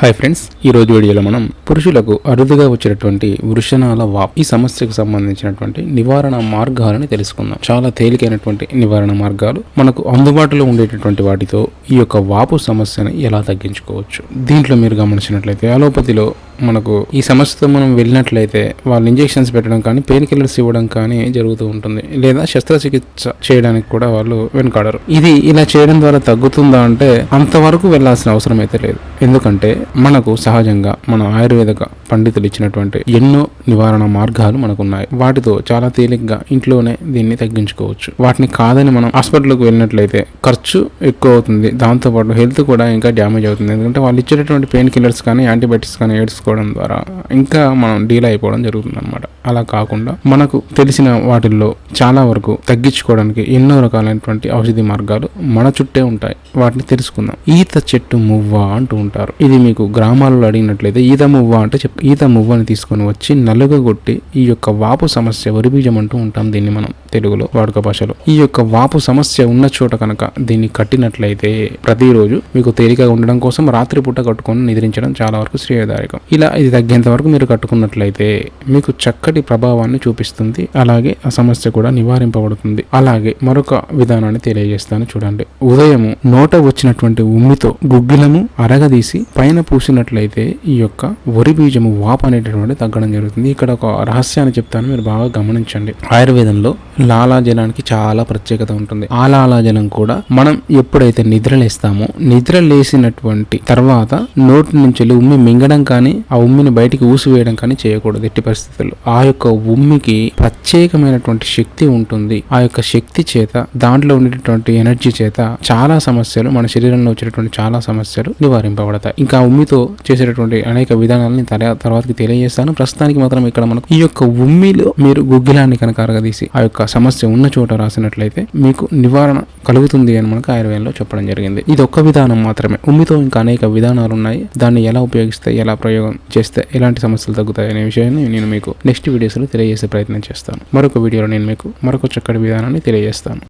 Hi friends ఈ రోజు వీడియోలో మనం పురుషులకు అరుదుగా వచ్చేటటువంటి వృషణాల వాప్ ఈ సమస్యకు సంబంధించినటువంటి నివారణ మార్గాలను తెలుసుకుందాం. చాలా తేలికైనటువంటి నివారణ మార్గాలు మనకు అందుబాటులో ఉండేటటువంటి వాటితో ఈ యొక్క వాపు సమస్యను ఎలా తగ్గించుకోవచ్చు? దీంట్లో మీరు గమనించినట్లయితే అలోపతిలో మనకు ఈ సమస్యతో మనం వెళ్ళినట్లయితే వాళ్ళు ఇంజెక్షన్స్ పెట్టడం కానీ పెయిన్ కిల్లర్స్ ఇవ్వడం కానీ జరుగుతూ ఉంటుంది. లేదా శస్త్రచికిత్స చేయడానికి కూడా వాళ్ళు వెనుకాడరు. ఇది ఇలా చేయడం ద్వారా తగ్గుతుందా అంటే అంతవరకు వెళ్ళాల్సిన అవసరం అయితే లేదు. ఎందుకంటే మనకు సహజంగా మన ఆయుర్వేదక పండితులు ఇచ్చినటువంటి ఎన్నో నివారణ మార్గాలు మనకు ఉన్నాయి వాటితో చాలా తేలిగ్గా ఇంట్లోనే దీన్ని తగ్గించుకోవచ్చు. వాటిని కాదని మనం హాస్పిటల్కి వెళ్ళినట్లయితే ఖర్చు ఎక్కువ అవుతుంది. దాంతోపాటు హెల్త్ కూడా ఇంకా డ్యామేజ్ అవుతుంది. ఎందుకంటే వాళ్ళు ఇచ్చేటటువంటి పెయిన్ కిల్లర్స్ కానీ యాంటీబయాటిక్స్ కానీ వేసుకోవడం ద్వారా ఇంకా మనం డీల్ అయిపోవడం జరుగుతుంది అనమాట అలా కాకుండా మనకు తెలిసిన వాటిల్లో చాలా వరకు తగ్గించుకోవడానికి ఎన్నో రకాలైనటువంటి ఔషధి మార్గాలు మన చుట్టే ఉంటాయి. వాటిని తెలుసుకుందాం. ఈత చెట్టు మువ్వ అంటూ ఉంటారు. ఇది మీకు గ్రామాలలో అడిగినట్లయితే ఈత మువ్వ అంటే చెప్ ఈత మువ్వని తీసుకొని వచ్చి నలుగగొట్టి ఈ యొక్క వాపు సమస్య వరిబీజం అంటూ ఉంటాం దీన్ని మనం తెలుగులో వాడుక భాషలో. ఈ యొక్క వాపు సమస్య ఉన్న చోట కనుక దీన్ని కట్టినట్లయితే ప్రతిరోజు మీకు తేలికగా ఉండడం కోసం రాత్రిపూట కట్టుకొని నిద్రించడం చాలా వరకు శ్రేయదాయకం. ఇలా ఇది తగ్గేంత వరకు మీరు కట్టుకున్నట్లయితే మీకు చక్కటి ప్రభావాన్ని చూపిస్తుంది. అలాగే ఆ సమస్య కూడా నివారింపబడుతుంది. అలాగే మరొక విధానాన్ని తెలియజేస్తాను చూడండి. ఉదయం నోట వచ్చినటువంటి ఉమ్మితో గుగ్గిలము అరగదీసి పైన పూసినట్లయితే ఈ యొక్క వరి బీజము వాప అనేటటువంటి తగ్గడం జరుగుతుంది. ఇక్కడ ఒక రహస్యాన్ని చెప్తాను మీరు బాగా గమనించండి. ఆయుర్వేదంలో లాలాజలానికి చాలా ప్రత్యేకత ఉంటుంది. ఆ లాలాజలం కూడా మనం ఎప్పుడైతే నిద్రలేస్తామో నిద్ర లేసినటువంటి తర్వాత నోటి నుంచి వెళ్ళి ఉమ్మి మింగడం కానీ ఆ ఉమ్మిని బయటికి ఊసివేయడం కానీ చేయకూడదు ఎట్టి పరిస్థితుల్లో. ఆ యొక్క ఉమ్మికి ప్రత్యేకమైనటువంటి శక్తి శక్తి ఉంటుంది. ఆ యొక్క శక్తి చేత దాంట్లో ఉండేటటువంటి ఎనర్జీ చేత చాలా సమస్యలు మన శరీరంలో వచ్చేటటువంటి చాలా సమస్యలు నివారింపబడతాయి. ఇంకా ఉమ్మితో చేసేటటువంటి అనేక విధానాలని తర్వా- తర్వాతకి తెలియజేస్తాను. ప్రస్తుతానికి మాత్రం ఇక్కడ మనకు ఈ యొక్క ఉమ్మిలో మీరు గుగ్గిలాన్ని కనుక అరగదీసి ఆ యొక్క సమస్య ఉన్న చోట రాసినట్లయితే మీకు నివారణ కలుగుతుంది అని మనకు ఆయుర్వేదంలో చెప్పడం జరిగింది. ఇది ఒక్క విధానం మాత్రమే. ఉమ్మితో ఇంకా అనేక విధానాలు ఉన్నాయి. దాన్ని ఎలా ఉపయోగిస్తే ఎలా ప్రయోగం చేస్తే ఎలాంటి సమస్యలు తగ్గుతాయి అనే విషయాన్ని నేను మీకు నెక్స్ట్ వీడియోస్లో తెలియజేసే ప్రయత్నం చేస్తాను. మరొక వీడియోలో నేను మీకు మరొక చక్కటి విధానాన్ని తెలియజేస్తాను.